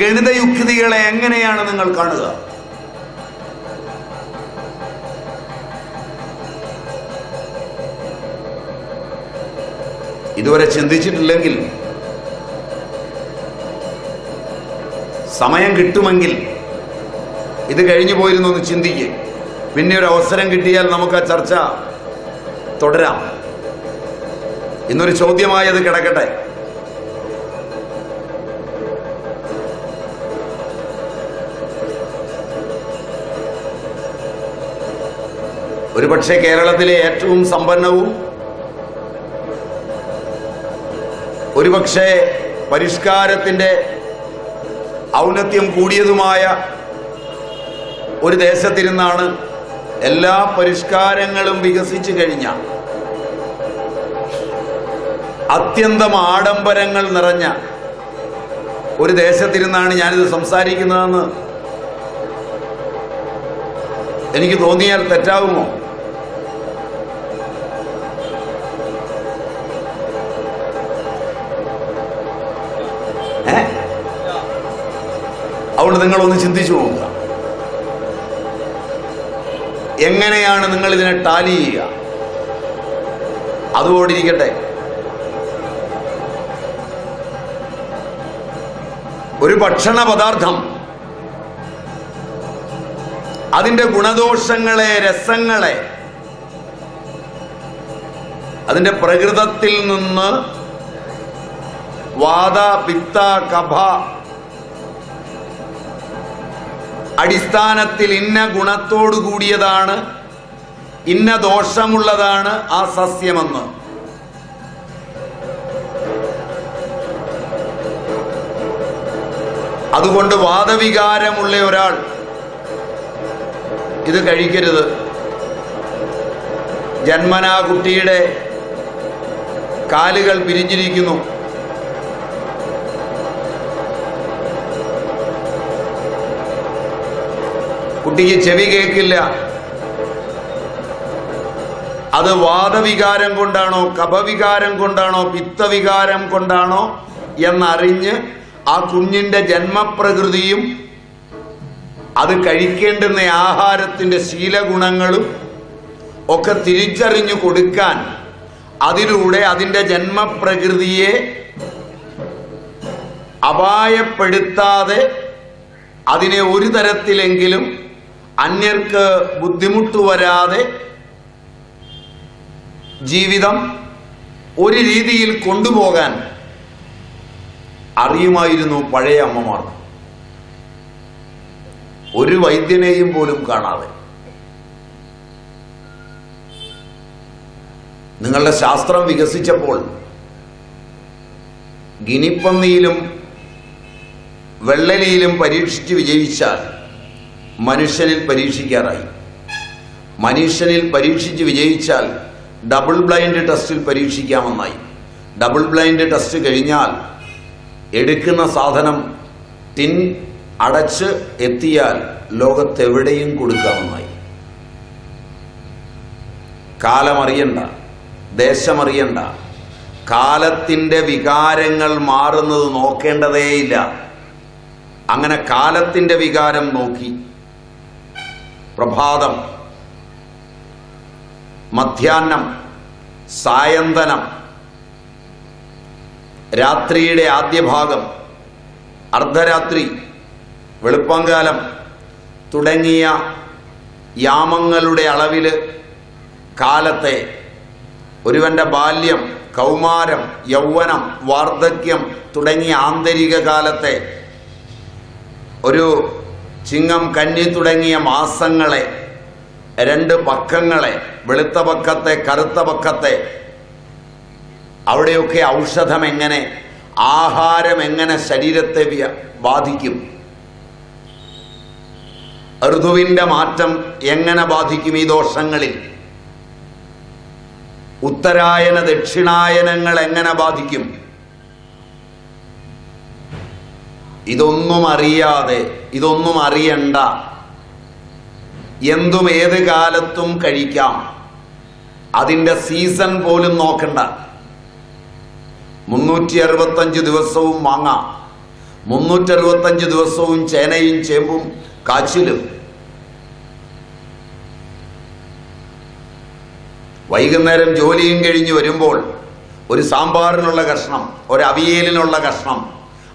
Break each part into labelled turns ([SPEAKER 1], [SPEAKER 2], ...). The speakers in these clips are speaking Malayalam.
[SPEAKER 1] ഗണിതയുക്തികളെ എങ്ങനെയാണ് നിങ്ങൾ കാണുക? ഇതുവരെ ചിന്തിച്ചിട്ടില്ലെങ്കിൽ സമയം കിട്ടുമെങ്കിൽ ഇത് കഴിഞ്ഞു പോയിരുന്നു ഒന്ന് ചിന്തിക്കുക പിന്നെ ഒരു അവസരം കിട്ടിയാൽ നമുക്ക് ആ ചർച്ച തുടരാം. ഇന്നൊരു ചോദ്യമായത് കിടക്കട്ടെ. ഒരുപക്ഷെ കേരളത്തിലെ ഏറ്റവും സമ്പന്നവും ഒരുപക്ഷെ പരിഷ്കാരത്തിന്റെ ഔന്നത്യം കൂടിയതുമായ ഒരു ദേശത്തിരുന്നാണ് എല്ലാ പരിഷ്കാരങ്ങളും വികസിച്ചു കഴിഞ്ഞ അത്യന്തം ആഡംബരങ്ങൾ നിറഞ്ഞ ഒരു ദേശത്തിരുന്നാണ് ഞാനിത് സംസാരിക്കുന്നതെന്ന് എനിക്ക് തോന്നിയാൽ തെറ്റാവുമോ? ഏ? അതുകൊണ്ട് നിങ്ങളൊന്ന് ചിന്തിച്ചു നോക്കുക. എങ്ങനെയാണ് നിങ്ങൾ ഇതിനെ ടാലി ചെയ്യുക? അതുകൊണ്ടിരിക്കട്ടെ. ഒരു ഭക്ഷണ പദാർത്ഥം അതിന്റെ ഗുണദോഷങ്ങളെ രസങ്ങളെ അതിന്റെ പ്രകൃതത്തിൽ നിന്ന് വാദ പിത്ത കഭ. അടിസ്ഥാനത്തിൽ ഇന്ന ഗുണത്തോടു കൂടിയതാണ് ഇന്ന ദോഷമുള്ളതാണ് ആ സസ്യമെന്ന്. അതുകൊണ്ട് വാദവികാരമുള്ള ഒരാൾ ഇത് കഴിക്കരുത്. ജന്മനാ കുട്ടിയുടെ കാലുകൾ പിരിഞ്ഞിരിക്കുന്നു. കുട്ടിക്ക് ചെവി കേൾക്കില്ല. അത് വാദവികാരം കൊണ്ടാണോ കപവികാരം കൊണ്ടാണോ പിത്തവികാരം കൊണ്ടാണോ എന്നറിഞ്ഞ് ആ കുഞ്ഞിന്റെ ജന്മപ്രകൃതിയും അത് കഴിക്കേണ്ടുന്ന ആഹാരത്തിന്റെ ശീലഗുണങ്ങളും ഒക്കെ തിരിച്ചറിഞ്ഞു കൊടുക്കാൻ അതിലൂടെ അതിന്റെ ജന്മപ്രകൃതിയെ അപായപ്പെടുത്താതെ അതിനെ ഒരു തരത്തിലെങ്കിലും അന്യർക്ക് ബുദ്ധിമുട്ട് വരാതെ ജീവിതം ഒരു രീതിയിൽ കൊണ്ടുപോകാൻ അറിയുമായിരുന്നു പഴയ അമ്മമാർ. ഒരു വൈദ്യനെയും പോലും കാണാതെ. നിങ്ങളുടെ ശാസ്ത്രം വികസിച്ചപ്പോൾ ഗിനിപ്പന്നിയിലും വെള്ളലിയിലും പരീക്ഷിച്ച് വിജയിച്ചാൽ മനുഷ്യനിൽ പരീക്ഷിക്കാറായി. മനുഷ്യനിൽ പരീക്ഷിച്ച് വിജയിച്ചാൽ ഡബിൾ ബ്ലൈൻഡ് ടെസ്റ്റിൽ പരീക്ഷിക്കാമെന്നായി. ഡബിൾ ബ്ലൈൻഡ് ടെസ്റ്റ് കഴിഞ്ഞാൽ എടുക്കുന്ന സാധനം ടിൻ അടച്ച് എത്തിയാൽ ലോകത്തെവിടെയും കൊടുക്കാമെന്നായി. കാലമറിയണ്ട ദേശമറിയണ്ട. കാലത്തിന്റെ വികാരങ്ങൾ മാറുന്നത് നോക്കേണ്ടതേയില്ല. അങ്ങനെ കാലത്തിന്റെ വികാരം നോക്കി പ്രഭാതം മധ്യാഹ്നം സായന്തനം രാത്രിയുടെ ആദ്യ ഭാഗം അർദ്ധരാത്രി വെളുപ്പങ്കാലം തുടങ്ങിയ യാമങ്ങളുടെ അളവിൽ കാലത്തെ ഒരുവന്റെ ബാല്യം കൗമാരം യൗവനം വാർദ്ധക്യം തുടങ്ങിയ ആന്തരിക കാലത്തെ ഒരു ചിങ്ങം കന്നി തുടങ്ങിയ മാസങ്ങളെ രണ്ട് പക്കങ്ങളെ വെളുത്ത പക്കത്തെ കറുത്ത പക്കത്തെ അവിടെയൊക്കെ ഔഷധം എങ്ങനെ ആഹാരം എങ്ങനെ ശരീരത്തെ ബാധിക്കും? ഋതുവിന്റെ മാറ്റം എങ്ങനെ ബാധിക്കും ഈ ദോഷങ്ങളിൽ? ഉത്തരായന ദക്ഷിണായനങ്ങൾ എങ്ങനെ ബാധിക്കും? ഇതൊന്നും അറിയാതെ ഇതൊന്നും അറിയണ്ട. എന്തും ഏത് കാലത്തും കഴിക്കാം. അതിന്റെ സീസൺ പോലും നോക്കണ്ട. മുന്നൂറ്റി അറുപത്തഞ്ച് ദിവസവും വാങ്ങാം മുന്നൂറ്ററുപത്തഞ്ച് ദിവസവും ചേനയും ചേമ്പും കാച്ചിലും. വൈകുന്നേരം ജോലിയും കഴിഞ്ഞ് വരുമ്പോൾ ഒരു സാമ്പാറിനുള്ള കഷ്ണം ഒരു അവിയലിനുള്ള കഷ്ണം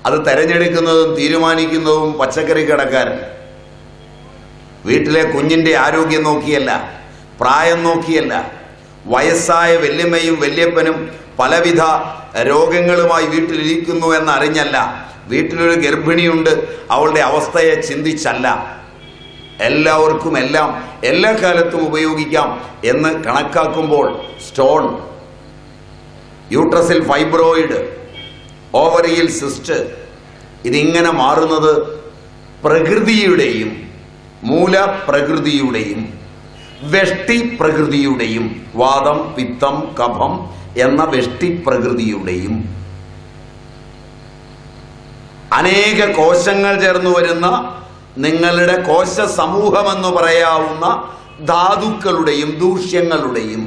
[SPEAKER 1] അത് തെരഞ്ഞെടുക്കുന്നതും തീരുമാനിക്കുന്നതും പച്ചക്കറി കടക്കാരൻ. വീട്ടിലെ കുഞ്ഞിന്റെ ആരോഗ്യം നോക്കിയല്ല പ്രായം നോക്കിയല്ല വയസ്സായ വല്യമ്മയും വല്യപ്പനും പലവിധ രോഗങ്ങളുമായി വീട്ടിലിരിക്കുന്നു എന്നറിഞ്ഞല്ല. വീട്ടിലൊരു ഗർഭിണിയുണ്ട് അവളുടെ അവസ്ഥയെ ചിന്തിച്ചല്ല. എല്ലാവർക്കും എല്ലാം എല്ലാ കാലത്തും ഉപയോഗിക്കാം എന്ന് കണക്കാക്കുമ്പോൾ സ്റ്റോൺ യൂട്രസിൽ ഫൈബ്രോയിഡ് ഓവറിയിൽ സിസ്റ്റ് ഇതിങ്ങനെ മാറുന്നത് പ്രകൃതിയുടെയും മൂലപ്രകൃതിയുടെയും വെഷ്ടി പ്രകൃതിയുടെയും വാദം പിത്തം കഫം എന്ന വെഷ്ടി പ്രകൃതിയുടെയും അനേക കോശങ്ങൾ ചേർന്ന് വരുന്ന നിങ്ങളുടെ കോശ സമൂഹമെന്ന് പറയാവുന്ന ധാതുക്കളുടെയും ദൂഷ്യങ്ങളുടെയും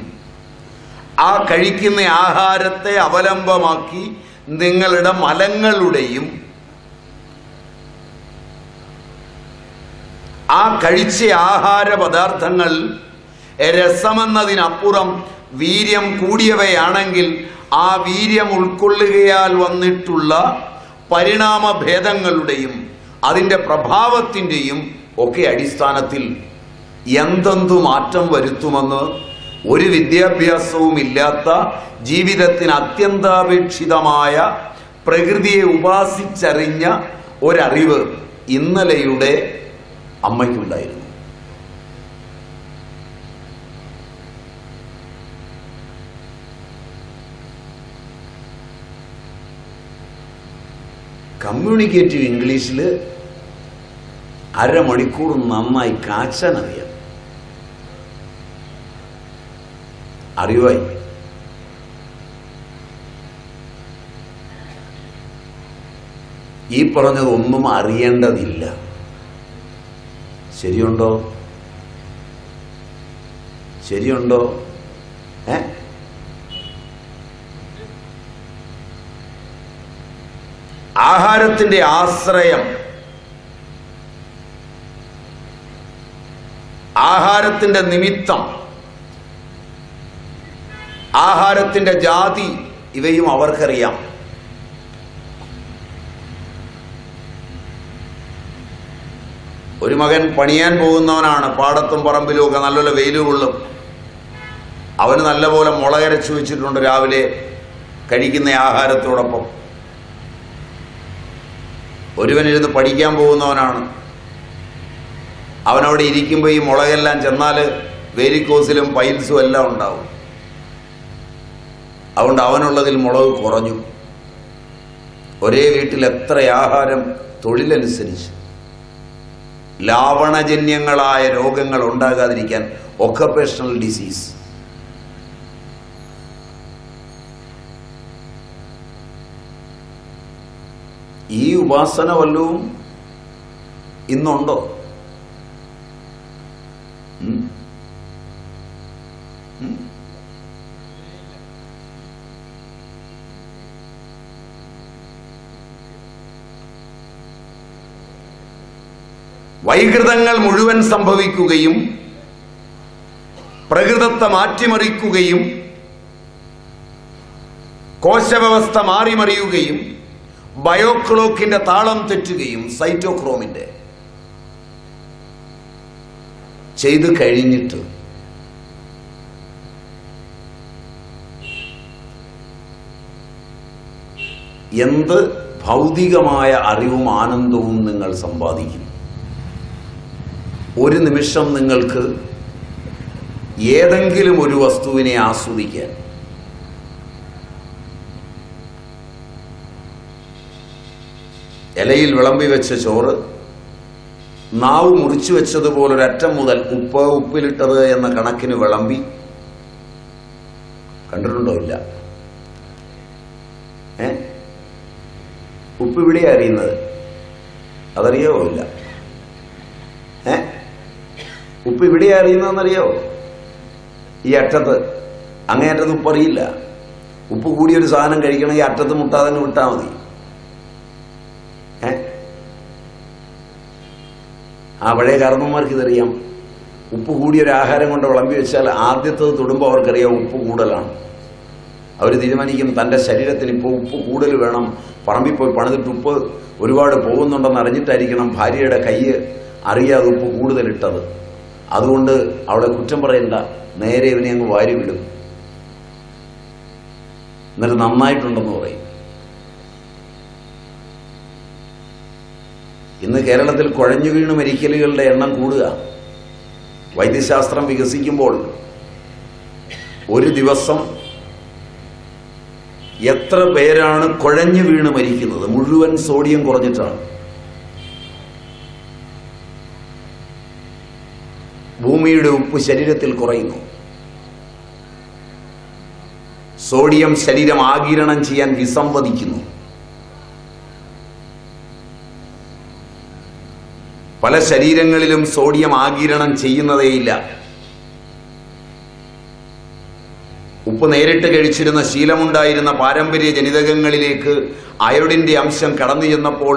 [SPEAKER 1] ആ കഴിക്കുന്ന ആഹാരത്തെ അവലംബമാക്കി നിങ്ങളുടെ മലങ്ങളുടെയും ആ കഴിച്ച ആഹാര പദാർത്ഥങ്ങൾ രസമെന്നതിനപ്പുറം വീര്യം കൂടിയവയാണെങ്കിൽ ആ വീര്യം ഉൾക്കൊള്ളുകയാൽ വന്നിട്ടുള്ള പരിണാമ ഭേദങ്ങളുടെയും അതിന്റെ പ്രഭാവത്തിന്റെയും ഒക്കെ അടിസ്ഥാനത്തിൽ എന്തെന്തു മാറ്റം വരുത്തുമെന്ന് ഒരു വിദ്യാഭ്യാസവും ഇല്ലാത്ത ജീവിതത്തിന് അത്യന്താപേക്ഷിതമായ പ്രകൃതിയെ ഉപാസിച്ചറിഞ്ഞ ഒരറിവ് ഇന്നലെയുടെ അമ്മയ്ക്കുണ്ടായിരുന്നു. കമ്മ്യൂണിക്കേറ്റീവ് ഇംഗ്ലീഷിൽ അരമണിക്കൂർ നന്നായി കാച്ചാൻ അറിയാം അറിവായി. ഈ പറഞ്ഞതൊന്നും അറിയേണ്ടതില്ല. ശരിയുണ്ടോ? ശരിയുണ്ടോ? ഏ? ആഹാരത്തിന്റെ ആശ്രയം. ആഹാരത്തിന്റെ നിമിത്തം. ആഹാരത്തിന്റെ ജാതി ഇവയും അവർക്കറിയാം. ഒരു മകൻ പണിയാൻ പോകുന്നവനാണ് പാടത്തും പറമ്പിലും ഒക്കെ നല്ലപോലെ വെയിൽ അവന് നല്ലപോലെ മുളകരച്ചു വെച്ചിട്ടുണ്ട് രാവിലെ കഴിക്കുന്ന ആഹാരത്തോടൊപ്പം. ഒരുവനിരുന്ന് പഠിക്കാൻ പോകുന്നവനാണ്. അവനവിടെ ഇരിക്കുമ്പോൾ ഈ മുളകെല്ലാം ചെന്നാൽ വേരിക്കോസിലും പൈൽസും എല്ലാം ഉണ്ടാവും. അതുകൊണ്ട് അവനുള്ളതിൽ മുളക് കുറഞ്ഞു. ഒരേ വീട്ടിൽ എത്ര ആഹാരം തൊഴിലനുസരിച്ച്. ലാവണജന്യങ്ങളായ രോഗങ്ങൾ ഉണ്ടാകാതിരിക്കാൻ ഒക്കപ്പേഷണൽ ഡിസീസ് ഈ ഉപാസന വല്ലവും ഇന്നുണ്ടോ? വൈകൃതങ്ങൾ മുഴുവൻ സംഭവിക്കുകയും പ്രകൃതത്തെ മാറ്റിമറിക്കുകയും കോശവ്യവസ്ഥ മാറിമറിയുകയും ബയോക്ലോക്കിന്റെ താളം തെറ്റുകയും സൈറ്റോക്രോമിന്റെ. ചെയ്തു കഴിഞ്ഞിട്ട് എന്ത് ഭൗതികമായ അറിവും ആനന്ദവും നിങ്ങൾ സമ്പാദിക്കും? ഒരു നിമിഷം നിങ്ങൾക്ക് ഏതെങ്കിലും ഒരു വസ്തുവിനെ ആസ്വദിക്കാൻ. ഇലയിൽ വിളമ്പി വെച്ച ചോറ് നാവ് മുറിച്ചു വെച്ചതുപോലെ ഒരറ്റം മുതൽ ഉപ്പ് ഉപ്പിലിട്ടത് എന്ന കണക്കിന് വിളമ്പി. കണ്ടിട്ടുണ്ടോ ഇല്ല? ഏ? ഉപ്പ് ഇവിടെയാ അറിയുന്നത് അതറിയാവോ ഇല്ല? ഉപ്പ് ഇവിടെ അറിയുന്നതെന്നറിയോ? ഈ അറ്റത്ത്. ഉപ്പ് അറിയില്ല. ഉപ്പ് കൂടിയൊരു സാധനം കഴിക്കണം ഈ അറ്റത്ത് മുട്ടാതെ അങ്ങ് വിട്ടാൽ മതി. ഏ? ആ പഴയ കാരണവന്മാർക്ക് ഇതറിയാം. ഉപ്പ് കൂടിയ ഒരു ആഹാരം കൊണ്ട് വിളമ്പി വെച്ചാൽ ആദ്യത്തത് തൊടുമ്പോൾ അവർക്കറിയാം ഉപ്പ് കൂടുതലാണ്. അവർ തീരുമാനിക്കും തന്റെ ശരീരത്തിന് ഇപ്പോൾ ഉപ്പ് കൂടുതൽ വേണം. പറമ്പിൽ പോയി പണിതിട്ട് ഉപ്പ് ഒരുപാട് പോകുന്നുണ്ടെന്ന് അറിഞ്ഞിട്ടായിരിക്കണം ഭാര്യയുടെ കൈ അറിയാതെ ഉപ്പ് കൂടുതലിട്ടത്. അതുകൊണ്ട് അവളെ കുറ്റം പറയണ്ട. നേരെ ഇവനെ അങ്ങ് വാരി വിടും. എന്നിട്ട് നന്നായിട്ടുണ്ടെന്ന് പറയും. ഇന്ന് കേരളത്തിൽ കുഴഞ്ഞു വീണ് മരിക്കലുകളുടെ എണ്ണം കൂടുക. വൈദ്യശാസ്ത്രം വികസിക്കുമ്പോൾ ഒരു ദിവസം എത്ര പേരാണ് കുഴഞ്ഞു വീണ് മരിക്കുന്നത്? മുഴുവൻ സോഡിയം കുറഞ്ഞിട്ടാണ്. ഭൂമിയുടെ ഉപ്പ് ശരീരത്തിൽ കുറയുന്നു. സോഡിയം ശരീരം ആകിരണം ചെയ്യാൻ വിസംവദിക്കുന്നു പല ശരീരങ്ങളിലും സോഡിയം ആകിരണം ചെയ്യുന്നതേയില്ല. ഉപ്പ് നേരിട്ട് കഴിച്ചിരുന്ന ശീലമുണ്ടായിരുന്ന പാരമ്പര്യ ജനിതകങ്ങളിലേക്ക് അയോഡിന്റെ അംശം കടന്നു ചെന്നപ്പോൾ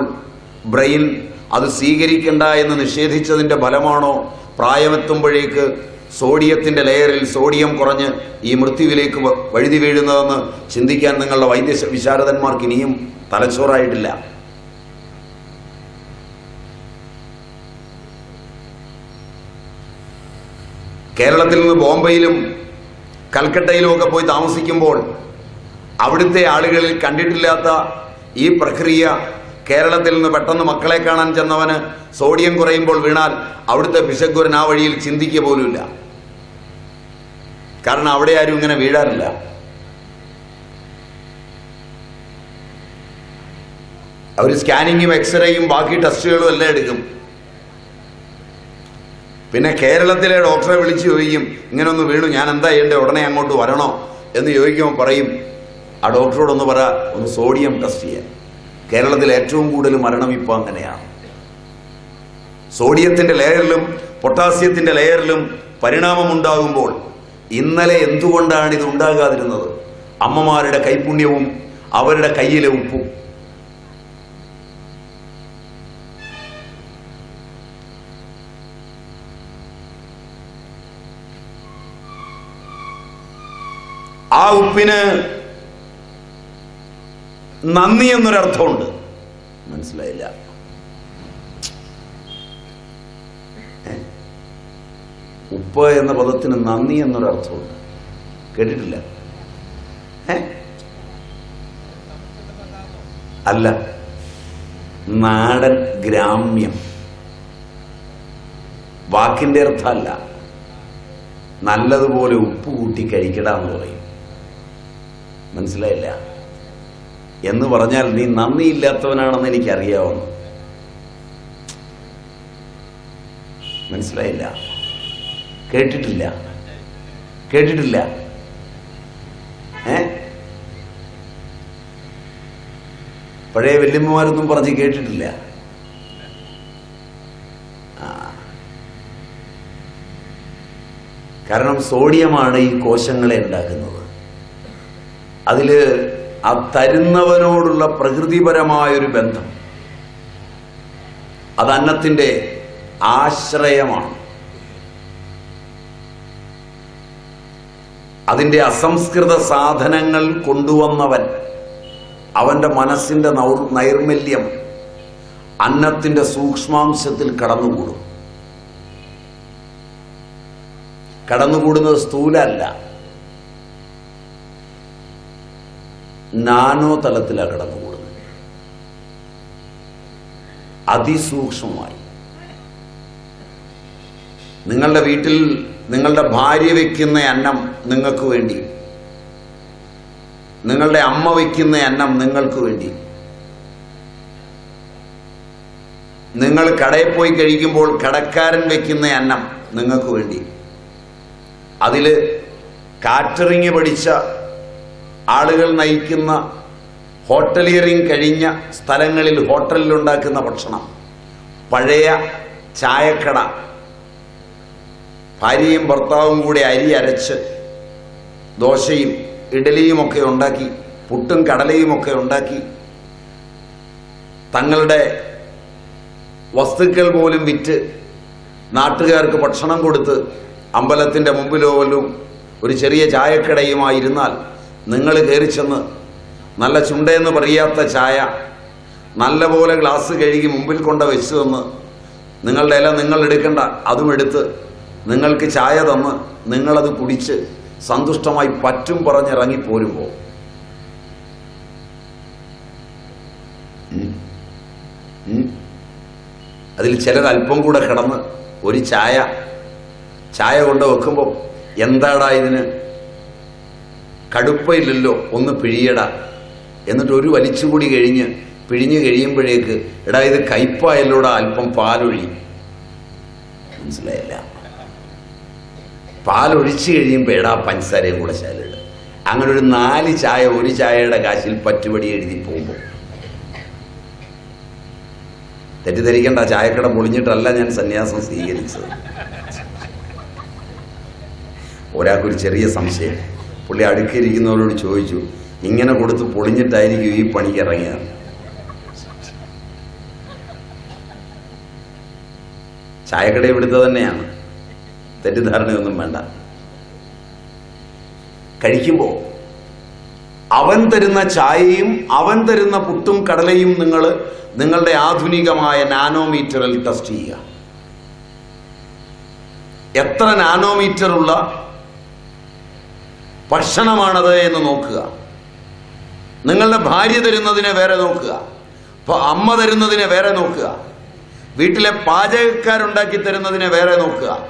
[SPEAKER 1] ബ്രെയിൻ അത് സ്വീകരിക്കണ്ട എന്ന് നിഷേധിച്ചതിന്റെ ഫലമാണോ പ്രായമെത്തുമ്പോഴേക്ക് സോഡിയത്തിന്റെ ലെയറിൽ സോഡിയം കുറഞ്ഞ് ഈ മൃത്യുവിലേക്ക് വഴുതി വീഴുന്നതെന്ന് ചിന്തിക്കാൻ നിങ്ങളുടെ വൈദ്യ വിശാരദന്മാർക്ക് ഇനിയും തലച്ചോറായിട്ടില്ല. കേരളത്തിൽ നിന്ന് ബോംബെയിലും കൽക്കട്ടയിലും ഒക്കെ പോയി താമസിക്കുമ്പോൾ അവിടുത്തെ ആളുകളിൽ കണ്ടിട്ടില്ലാത്ത ഈ പ്രക്രിയ കേരളത്തിൽ നിന്ന് പെട്ടെന്ന് മക്കളെ കാണാൻ ചെന്നവന് സോഡിയം കുറയുമ്പോൾ വീണാൽ അവിടുത്തെ പിശക്കുരൻ ആ വഴിയിൽ ചിന്തിക്കുക പോലുമില്ല. കാരണം അവിടെ ആരും ഇങ്ങനെ വീഴാറില്ല. അവർ സ്കാനിങ്ങും എക്സ്റേയും ബാക്കി ടെസ്റ്റുകളും എല്ലാം എടുക്കും. പിന്നെ കേരളത്തിലെ ഡോക്ടറെ വിളിച്ച് ചോദിക്കും ഇങ്ങനെ ഒന്ന് വീണു ഞാൻ എന്താ ചെയ്യേണ്ടത്? ഉടനെ അങ്ങോട്ട് വരണോ? എന്ന് ചോദിക്കുമ്പോൾ പറയും ആ ഡോക്ടറോടൊന്ന് പറ ഒന്ന് സോഡിയം ടെസ്റ്റ് ചെയ്യാൻ. കേരളത്തിൽ ഏറ്റവും കൂടുതൽ മരണം ഇപ്പോൾ അങ്ങനെയാണ്. സോഡിയത്തിന്റെ ലെയറിലും പൊട്ടാസ്യത്തിന്റെ ലെയറിലും പരിണാമം ഉണ്ടാകുമ്പോൾ ഇന്നലെ എന്തുകൊണ്ടാണ് ഇത് ഉണ്ടാകാതിരുന്നത്? അമ്മമാരുടെ കൈപുണ്യവും അവരുടെ കയ്യിലെ ഉപ്പും. ആ ഉപ്പിന് നന്ദി എന്നൊരർത്ഥമുണ്ട്. മനസ്സിലായില്ല? ഉപ്പ് എന്ന പദത്തിന് നന്ദി എന്നൊരർത്ഥമുണ്ട്. കേട്ടിട്ടില്ല? ഏ? അല്ല. നാടൻ ഗ്രാമ്യം. വാക്കിന്റെ അർത്ഥമല്ല. നല്ലതുപോലെ ഉപ്പ് കൂട്ടി കഴിക്കട എന്ന് പറയും. മനസ്സിലായില്ല? എന്ന് പറഞ്ഞാൽ നീ നന്ദിയില്ലാത്തവനാണെന്ന് എനിക്കറിയാവുന്നു. മനസ്സിലായില്ല? കേട്ടിട്ടില്ല? കേട്ടിട്ടില്ല? ഏ? പഴയ വല്യമ്മമാരൊന്നും പറഞ്ഞ് കേട്ടിട്ടില്ല. കാരണം സോഡിയമാണ് ഈ കോശങ്ങളെ ഉണ്ടാക്കുന്നത്. അതിൽ ആ തരുന്നവനോടുള്ള പ്രകൃതിപരമായൊരു ബന്ധം. അത് അന്നത്തിന്റെ ആശ്രയമാണ്. അതിന്റെ അസംസ്കൃത സാധനങ്ങൾ കൊണ്ടുവന്നവൻ അവന്റെ മനസ്സിന്റെ നൗർ- നൈർമല്യം അന്നത്തിന്റെ സൂക്ഷ്മാംശത്തിൽ കടന്നുകൂടും. കടന്നുകൂടുന്നത് സ്ഥൂലല്ല നാനോ തലത്തിലാണ് കടന്നുകൂടുന്നത്. അതിസൂക്ഷ്മമായി. നിങ്ങളുടെ വീട്ടിൽ നിങ്ങളുടെ ഭാര്യ വയ്ക്കുന്ന അന്നം നിങ്ങൾക്ക് വേണ്ടി. നിങ്ങളുടെ അമ്മ വയ്ക്കുന്ന അന്നം നിങ്ങൾക്ക് വേണ്ടി. നിങ്ങൾ കടയിൽ പോയി കഴിക്കുമ്പോൾ കടക്കാരൻ വയ്ക്കുന്ന അന്നം നിങ്ങൾക്ക് വേണ്ടി. അതിൽ കാറ്ററിങ് പഠിച്ച ആളുകൾ നയിക്കുന്ന ഹോട്ടലിയറിങ് കഴിഞ്ഞ സ്ഥലങ്ങളിൽ ഹോട്ടലിൽ ഉണ്ടാക്കുന്ന ഭക്ഷണം. പഴയ ചായക്കട. ഭാര്യയും ഭർത്താവും കൂടി അരി അരച്ച് ദോശയും ഇഡലിയുമൊക്കെ ഉണ്ടാക്കി പുട്ടും കടലയുമൊക്കെ ഉണ്ടാക്കി. തങ്ങളുടെ വസ്തുക്കൾ പോലും വിറ്റ് നാട്ടുകാർക്ക് ഭക്ഷണം കൊടുത്ത് അമ്പലത്തിന്റെ മുമ്പിലോ വല്ലതും ഒരു ചെറിയ ചായക്കടയുമായി ഇരുന്നാൽ നിങ്ങൾ കയറി ചെന്ന് നല്ല ചുണ്ടയെന്ന് പറയാത്ത ചായ നല്ലപോലെ ഗ്ലാസ് കഴുകി മുമ്പിൽ കൊണ്ട് വെച്ച് തന്ന് നിങ്ങളുടെ ഇല നിങ്ങൾ എടുക്കണ്ട അതും എടുത്ത് നിങ്ങൾക്ക് ചായ തന്ന് നിങ്ങളത് കുടിച്ച് സന്തുഷ്ടമായി പറ്റും പറഞ്ഞിറങ്ങിപ്പോരുമ്പോൾ. അതിൽ ചിലർ അല്പം കൂടെ കിടന്ന് ഒരു ചായ ചായ കൊണ്ട് വെക്കുമ്പോൾ എന്താടാ ഇതിന് കടുപ്പയില്ലല്ലോ ഒന്ന് പിഴിയട. എന്നിട്ട് ഒരു വലിച്ചുകൂടി കഴിഞ്ഞ് പിഴിഞ്ഞു കഴിയുമ്പോഴേക്ക് എടാ ഇത് കയ്പായല്ലോടാ അല്പം പാലൊഴി. മനസ്സിലായില്ല. പാലൊഴിച്ച് കഴിയുമ്പോൾ എടാ പഞ്ചസാരയും കൂടെ ശാലിട് അങ്ങനെ ഒരു നാല് ചായ ഒരു ചായയുടെ കാശിൽ പറ്റുപടി എഴുതി പോകുമ്പോൾ തെറ്റിദ്ധരിക്കേണ്ട ചായക്കട പൊളിഞ്ഞിട്ടല്ല ഞാൻ സന്യാസം സ്വീകരിച്ചത്. ഒരാൾക്കൊരു ചെറിയ സംശയം. പുള്ളി അടുക്കിയിരിക്കുന്നവരോട് ചോദിച്ചു ഇങ്ങനെ കൊടുത്ത് പൊളിഞ്ഞിട്ടായിരിക്കും ഈ പണിക്ക് ഇറങ്ങിയത്? ചായക്കട ഇവിടുത്തെ തന്നെയാണ്. തെറ്റിദ്ധാരണയൊന്നും വേണ്ട. കഴിക്കുമ്പോൾ അവൻ തരുന്ന ചായയും അവൻ തരുന്ന പുട്ടും കടലയും നിങ്ങൾ നിങ്ങളുടെ ആധുനികമായ നാനോമീറ്ററിൽ ടെസ്റ്റ് ചെയ്യുക. എത്ര നാനോമീറ്റർ ഉള്ള ഭക്ഷണമാണത് എന്ന് നോക്കുക. നിങ്ങളുടെ ഭാര്യ തരുന്നതിനെ വേറെ നോക്കുക. അമ്മ തരുന്നതിനെ വേറെ നോക്കുക. വീട്ടിലെ പാചകക്കാരുണ്ടാക്കി തരുന്നതിനെ വേറെ നോക്കുക.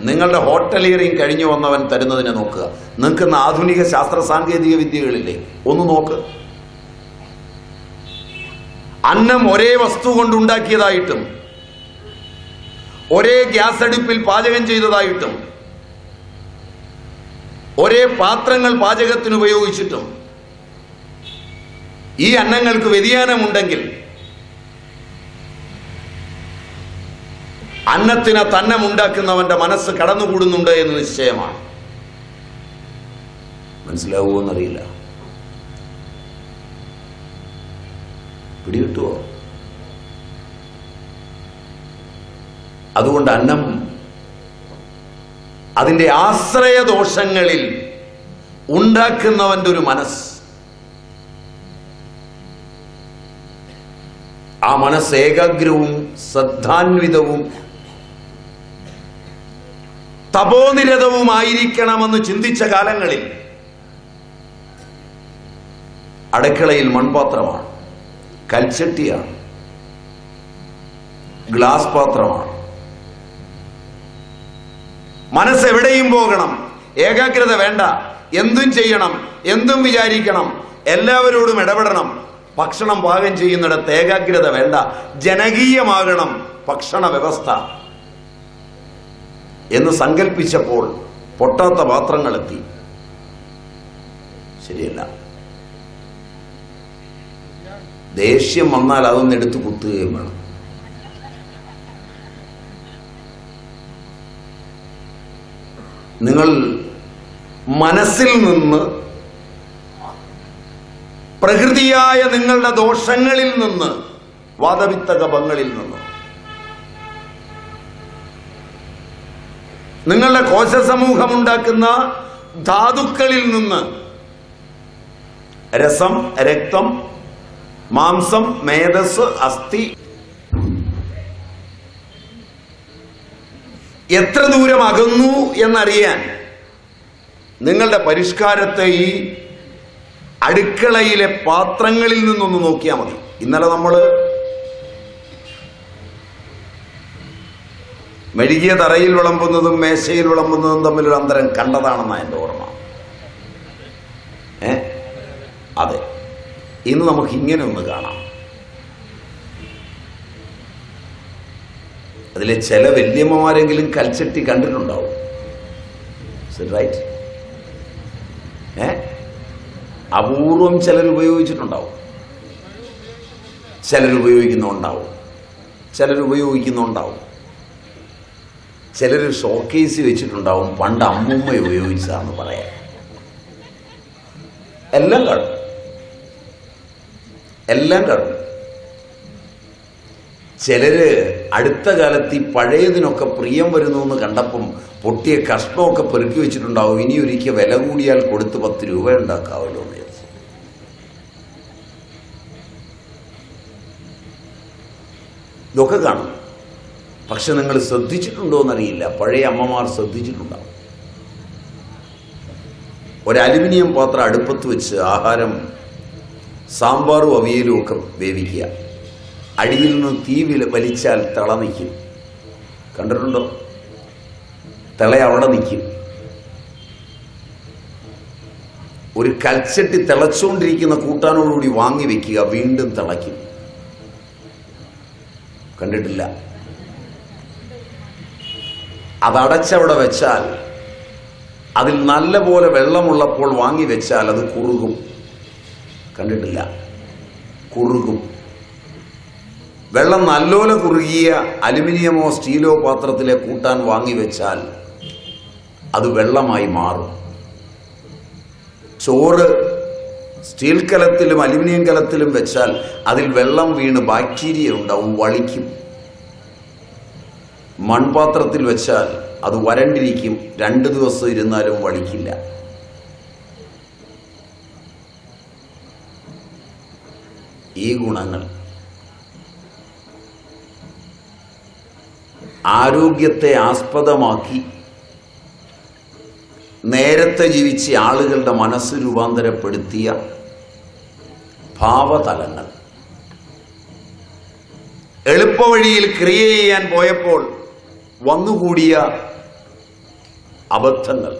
[SPEAKER 1] നിങ്ങളുടെ ഹോട്ടലിയറിങ് കഴിഞ്ഞു വന്നവൻ തരുന്നതിനെ നോക്കുക. നിങ്ങൾക്ക് ആധുനിക ശാസ്ത്ര സാങ്കേതിക വിദ്യകളില്ലേ? ഒന്ന് നോക്ക്. അന്നം ഒരേ വസ്തു കൊണ്ടുണ്ടാക്കിയതായിട്ടും ഒരേ ഗ്യാസ് അടുപ്പിൽ പാചകം ചെയ്തതായിട്ടും ഒരേ പാത്രങ്ങൾ പാചകത്തിന് ഉപയോഗിച്ചിട്ടും ഈ അന്നങ്ങൾക്ക് വ്യതിയാനമുണ്ടെങ്കിൽ അന്നത്തിന് തന്നമുണ്ടാക്കുന്നവന്റെ മനസ്സ് കടന്നുകൂടുന്നുണ്ട് എന്ന് നിശ്ചയമാണ്. മനസ്സിലാവുമോ എന്നറിയില്ല പിടികിട്ടുവോ? അതുകൊണ്ട് അന്നം അതിന്റെ ആശ്രയദോഷങ്ങളിൽ ഉണ്ടാക്കുന്നവന്റെ ഒരു മനസ്സ്. ആ മനസ്സ് ഏകാഗ്രവും ശ്രദ്ധാന്വിതവും തപോനിരതവുമായിരിക്കണമെന്ന് ചിന്തിച്ച കാലങ്ങളിൽ അടുക്കളയിൽ മൺപാത്രമാണ് കൽച്ചട്ടിയാണ് ഗ്ലാസ് പാത്രമാണ് മനസ്സ് എവിടെയും പോകണം. ഏകാഗ്രത വേണ്ട. എന്തും ചെയ്യണം. എന്തും വിചാരിക്കണം. എല്ലാവരോടും ഇടപെടണം. ഭക്ഷണം പാകം ചെയ്യുന്നിടത്ത് ഏകാഗ്രത വേണ്ട. ജനകീയമാകണം ഭക്ഷണ വ്യവസ്ഥ. എന്ന് സങ്കല്പിച്ചപ്പോൾ പൊട്ടാത്ത പാത്രങ്ങളെത്തി ശരിയല്ല. ദേഷ്യം വന്നാൽ അതൊന്ന് എടുത്തു കുത്തുകയും വേണം. നിങ്ങൾ മനസ്സിൽ നിന്ന് പ്രകൃതിയായ നിങ്ങളുടെ ദോഷങ്ങളിൽ നിന്ന് വാദവിത്ത കപങ്ങളിൽ നിന്ന്. നിങ്ങളുടെ കോശസമൂഹമുണ്ടാക്കുന്ന ധാതുക്കളിൽ നിന്ന് രസം രക്തം മാംസം മേധസ് അസ്ഥി എത്ര ദൂരം അകന്നു എന്നറിയാൻ നിങ്ങളുടെ പരിഷ്കാരത്തെ ഈ അടുക്കളയിലെ പാത്രങ്ങളിൽ നിന്നൊന്ന് നോക്കിയാൽ മതി. ഇന്നലെ നമ്മൾ മെഴുകിയ തറയിൽ വിളമ്പുന്നതും മേശയിൽ വിളമ്പുന്നതും തമ്മിലൊരു അന്തരം കണ്ടതാണെന്നാണ് എന്റെ ഓർമ്മ. ഏ? അതെ. ഇന്ന് നമുക്ക് ഇങ്ങനെ ഒന്ന് കാണാം. അതിലെ ചില വല്യമ്മമാരെങ്കിലും കൽച്ചട്ടി കണ്ടിട്ടുണ്ടാവും. റൈറ്റ് ഏ? അപൂർവം ചിലർ ഉപയോഗിച്ചിട്ടുണ്ടാവും. ചിലർ ഉപയോഗിക്കുന്നുണ്ടാവും. ചിലർ ഉപയോഗിക്കുന്നുണ്ടാവും. ചിലർ ഷോക്കേസ് വെച്ചിട്ടുണ്ടാവും. പണ്ട് അമ്മൂമ്മ ഉപയോഗിച്ചതാന്ന് പറയാം എല്ലാം കാണും എല്ലാം കാണും ചിലര് അടുത്ത കാലത്ത് ഈ പഴയതിനൊക്കെ പ്രിയം വരുന്നു എന്ന് കണ്ടപ്പം പൊട്ടിയ കഷ്ണമൊക്കെ പെറുക്കി വെച്ചിട്ടുണ്ടാവും. ഇനി ഒരിക്കൽ വില കൂടിയാൽ കൊടുത്ത് പത്ത് രൂപ ഉണ്ടാക്കാവല്ലോ ഇതൊക്കെ കാണും. പക്ഷെ നിങ്ങൾ ശ്രദ്ധിച്ചിട്ടുണ്ടോ എന്നറിയില്ല. പഴയ അമ്മമാർ ശ്രദ്ധിച്ചിട്ടുണ്ടാവും. ഒരു അലുമിനിയം പാത്രം അടുപ്പത്ത് വെച്ച് ആഹാരം സാമ്പാറും അവിയലും ഒക്കെ വേവിക്കുക. അടിയിൽ നിന്ന് തീവിൽ വലിച്ചാൽ തള നിൽക്കും. കണ്ടിട്ടുണ്ടോ? തിള അവിടെ നിൽക്കും. ഒരു കൽച്ചട്ടി തിളച്ചുകൊണ്ടിരിക്കുന്ന കൂട്ടാനോടുകൂടി വാങ്ങി വെക്കുക വീണ്ടും തിളയ്ക്കും. കണ്ടിട്ടില്ല. അതടച്ചവിടെ വെച്ചാൽ അതിൽ നല്ല പോലെ വെള്ളമുള്ളപ്പോൾ വാങ്ങി വെച്ചാൽ അത് കുറുകും. കണ്ടിട്ടില്ല. കുറുകും. വെള്ളം നല്ലോല കുറുകിയ അലുമിനിയമോ സ്റ്റീലോ പാത്രത്തിലെ കൂട്ടാൻ വാങ്ങിവെച്ചാൽ അത് വെള്ളമായി മാറും. ചോറ് സ്റ്റീൽ കലത്തിലും അലുമിനിയം കലത്തിലും വെച്ചാൽ അതിൽ വെള്ളം വീണ് ബാക്ടീരിയ ഉണ്ടാവും വളിക്കും. മൺപാത്രത്തിൽ വെച്ചാൽ അത് വരണ്ടിരിക്കും രണ്ട് ദിവസം ഇരുന്നാലും വളിക്കില്ല. ഈ ഗുണങ്ങൾ ആരോഗ്യത്തെ ആസ്പദമാക്കി നേരത്തെ ജീവിച്ച ആളുകളുടെ മനസ്സ് രൂപാന്തരപ്പെടുത്തിയ ഭാവതലങ്ങൾ. എളുപ്പവഴിയിൽ ക്രിയ ചെയ്യാൻ പോയപ്പോൾ വന്നുകൂടിയ അബദ്ധങ്ങൾ.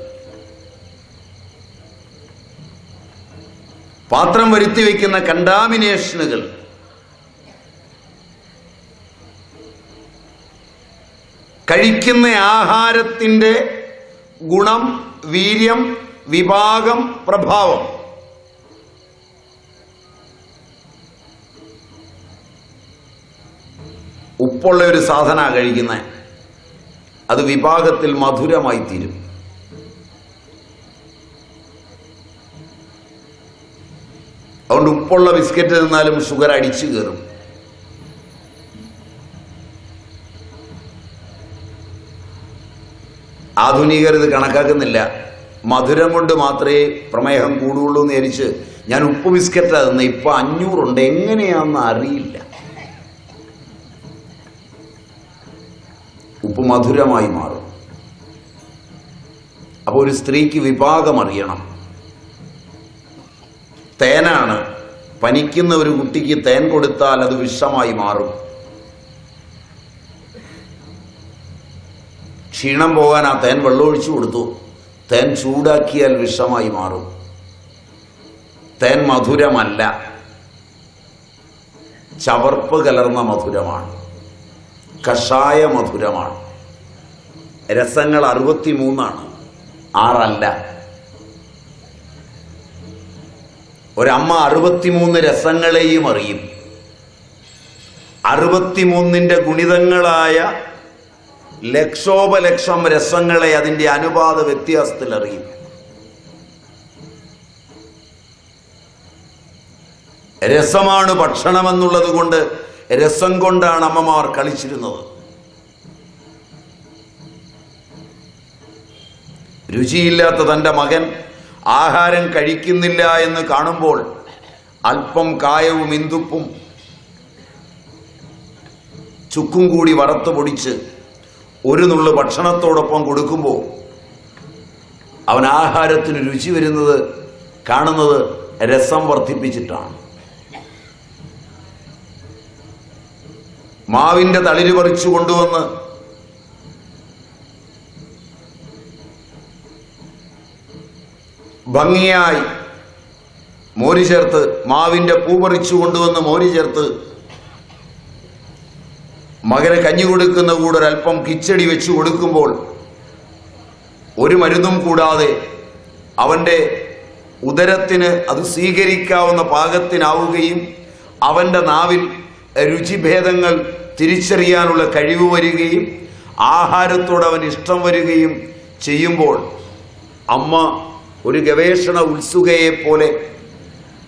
[SPEAKER 1] പാത്രം വരുത്തി വയ്ക്കുന്ന കണ്ടാമിനേഷനുകൾ കഴിക്കുന്ന ആഹാരത്തിന്റെ ഗുണം വീര്യം വിഭാഗം പ്രഭാവം. ഉപ്പുള്ള ഒരു സാധന കഴിക്കുന്നത് അത് വിഭാഗത്തിൽ മധുരമായി തീരും. അതുകൊണ്ട് ഉപ്പുള്ള ബിസ്ക്കറ്റ് തിന്നാലും ഷുഗർ അടിച്ചു കയറും. ആധുനികർ ഇത് കണക്കാക്കുന്നില്ല. മധുരം കൊണ്ട് മാത്രമേ പ്രമേഹം കൂടുള്ളൂ എന്ന് ധരിച്ച് ഞാൻ ഉപ്പ് ബിസ്ക്കറ്റാ തന്നെ. ഇപ്പൊ അഞ്ഞൂറുണ്ട്. എങ്ങനെയാണെന്ന് അറിയില്ല. ഉപ്പ് മധുരമായി മാറും. അപ്പോൾ ഒരു സ്ത്രീക്ക് വിഭാഗം അറിയണം. തേനാണ്. പനിക്കുന്ന ഒരു കുട്ടിക്ക് തേൻ കൊടുത്താൽ അത് വിഷമായി മാറും. ക്ഷീണം പോകാൻ ആ തേൻ വെള്ളമൊഴിച്ചു കൊടുത്തു. തേൻ ചൂടാക്കിയാൽ വിഷമായി മാറും. തേൻ മധുരമല്ല. ചവർപ്പ് കലർന്ന മധുരമാണ്. കഷായ മധുരമാണ്. രസങ്ങൾ അറുപത്തിമൂന്നാണ്. ആറല്ല. ഒരമ്മ അറുപത്തിമൂന്ന് രസങ്ങളെയും അറിയും. അറുപത്തിമൂന്നിന്റെ ഗുണിതങ്ങളായ ലക്ഷോപലക്ഷം രസങ്ങളെ അതിന്റെ അനുപാത വ്യത്യാസത്തിൽ അറിയും. രസമാണ് ഭക്ഷണമെന്നുള്ളത് കൊണ്ട് രസം കൊണ്ടാണ് അമ്മമാർ കളിച്ചിരുന്നത്. രുചിയില്ലാത്ത തന്റെ മകൻ ആഹാരം കഴിക്കുന്നില്ല എന്ന് കാണുമ്പോൾ അല്പം കായവും ഇന്ദുപ്പും ചുക്കും കൂടി വറുത്ത് പൊടിച്ച് ഒരു നുള്ളു ഭക്ഷണത്തോടൊപ്പം കൊടുക്കുമ്പോൾ അവൻ ആഹാരത്തിന് രുചി വരുന്നത് കാണുന്നത് രസം വർദ്ധിപ്പിച്ചിട്ടാണ്. മാവിന്റെ തളിര് പറിച്ചു കൊണ്ടുവന്ന് ഭംഗിയായി മോരി ചേർത്ത് മാവിന്റെ പൂ പറിച്ചു കൊണ്ടുവന്ന് മോരി ചേർത്ത് മകന് കഞ്ഞി കൊടുക്കുന്ന കൂടെ ഒരല്പം കിച്ചടി വെച്ച് കൊടുക്കുമ്പോൾ ഒരു മരുന്നും കൂടാതെ അവന്റെ ഉദരത്തിന് അത് സ്വീകരിക്കാവുന്ന പാകത്തിനാവുകയും അവന്റെ നാവിൽ രുചിഭേദങ്ങൾ തിരിച്ചറിയാനുള്ള കഴിവ് വരികയും ആഹാരത്തോട് അവൻ ഇഷ്ടം വരികയും ചെയ്യുമ്പോൾ അമ്മ ഒരു ഗവേഷണ ഉത്സുകയെപ്പോലെ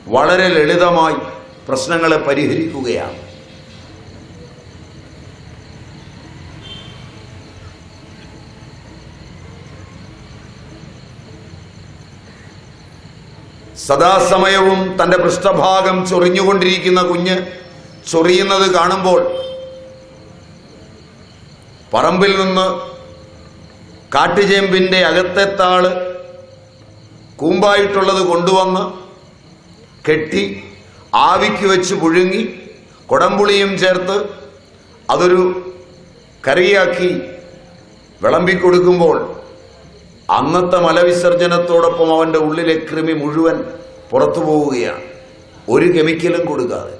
[SPEAKER 1] വളരെ ലളിതമായി പ്രശ്നങ്ങളെ പരിഹരിക്കുകയാണ്. സദാസമയവും തന്റെ പൃഷ്ഠഭാഗം ചൊറിഞ്ഞുകൊണ്ടിരിക്കുന്ന കുഞ്ഞ് ചൊറിയുന്നത് കാണുമ്പോൾ പറമ്പിൽ നിന്ന് കാട്ടുചേമ്പിന്റെ അകത്തെ താൾ കൂമ്പായിട്ടുള്ളത് കൊണ്ടുവന്ന് കെട്ടി ആവിക്ക് വെച്ച് പുഴുങ്ങി കുടംപുളിയും ചേർത്ത് അതൊരു കറിയാക്കി വിളമ്പിക്കൊടുക്കുമ്പോൾ അന്നത്തെ മലവിസർജനത്തോടൊപ്പം അവന്റെ ഉള്ളിലെ കൃമി മുഴുവൻ പുറത്തു പോവുകയാണ് ഒരു കെമിക്കലും കൊടുക്കാതെ.